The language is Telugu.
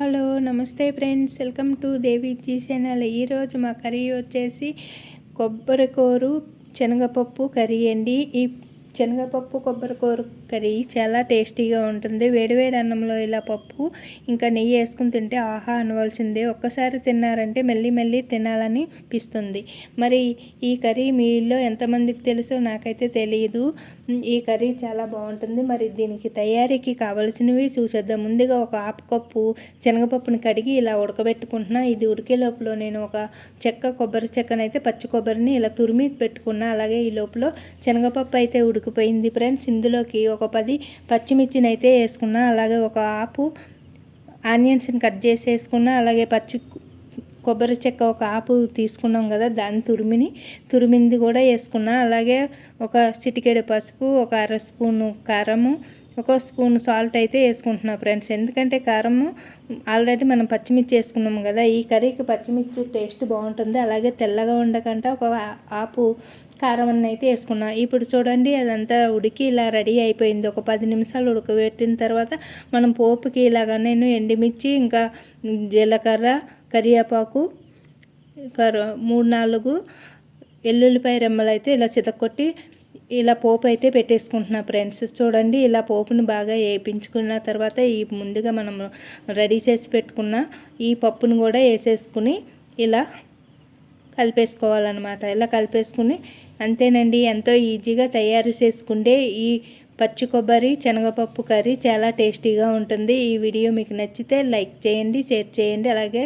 హలో నమస్తే friends. Welcome to Deviji channel. ఈరోజు మా కర్రీ వచ్చేసి కొబ్బరికూరు శనగపప్పు కర్రీ అండి. ఈ శనగపప్పు కొబ్బరికూర కర్రీ చాలా టేస్టీగా ఉంటుంది. వేడివేడి అన్నంలో ఇలా పప్పు ఇంకా నెయ్యి వేసుకుని తింటే ఆహా అనవలసిందే. ఒక్కసారి తిన్నారంటే మెల్లి మెల్లి తినాలని పిస్తుంది మరి ఈ కర్రీ మీలో ఎంతమందికి తెలుసో నాకైతే తెలియదు ఈ కర్రీ చాలా బాగుంటుంది. మరి దీనికి తయారీకి కావలసినవి చూసేద్దాం. ముందుగా ఒక ఆపు కప్పు శనగపప్పుని కడిగి ఇలా ఉడకబెట్టుకుంటున్నా. ఇది ఉడికే లోపల నేను ఒక చెక్క కొబ్బరి చెక్కనైతే పచ్చి కొబ్బరిని ఇలా తురిమి పెట్టుకున్నా. అలాగే ఈ లోపల శనగపప్పు అయితే ఉడికిపోయింది ఫ్రెండ్స్. ఇందులోకి ఒక పది పచ్చిమిర్చిని అయితే వేసుకున్నా అలాగే ఒక ఆపు ఆనియన్స్ని కట్ చేసి వేసుకున్నా అలాగే పచ్చి కొబ్బరి చెక్క ఒక ఆపు తీసుకున్నాం కదా దాని తురిమిని తురిమింది కూడా వేసుకున్నా అలాగే ఒక చిటికెడు పసుపు ఒక అర స్పూను కారము ఒక స్పూన్ సాల్ట్ అయితే వేసుకుంటున్నా ఫ్రెండ్స్. ఎందుకంటే కారము ఆల్రెడీ మనం పచ్చిమిర్చి వేసుకున్నాము కదా ఈ కర్రీకి పచ్చిమిర్చి టేస్ట్ బాగుంటుంది. అలాగే తెల్లగా ఉండకుండా ఒక ఆపు కారం అన్న అయితే వేసుకున్నాం. ఇప్పుడు చూడండి అదంతా ఉడికి ఇలా రెడీ అయిపోయింది. ఒక పది నిమిషాలు ఉడకబెట్టిన తర్వాత మనం పోపుకి ఇలాగ నేను ఎండిమిర్చి ఇంకా జీలకర్ర కరివేపాకు మూడు నాలుగు ఎల్లుల్లిపాయ రెమ్మలు అయితే ఇలా చితక్కొట్టి ఇలా పోపు అయితే పెట్టేసుకుంటున్నా ఫ్రెండ్స్. చూడండి ఇలా పోపుని బాగా వేయించుకున్న తర్వాత ఈ ముందుగా మనం రెడీ చేసి పెట్టుకున్న ఈ పప్పును కూడా వేసేసుకుని ఇలా కలిపేసుకోవాలన్నమాట. ఇలా కలిపేసుకుని అంతేనండి ఎంతో ఈజీగా తయారు చేసుకుంటే ఈ పచ్చి కొబ్బరి శనగపప్పు కర్రీ చాలా టేస్టీగా ఉంటుంది. ఈ వీడియో మీకు నచ్చితే లైక్ చేయండి షేర్ చేయండి అలాగే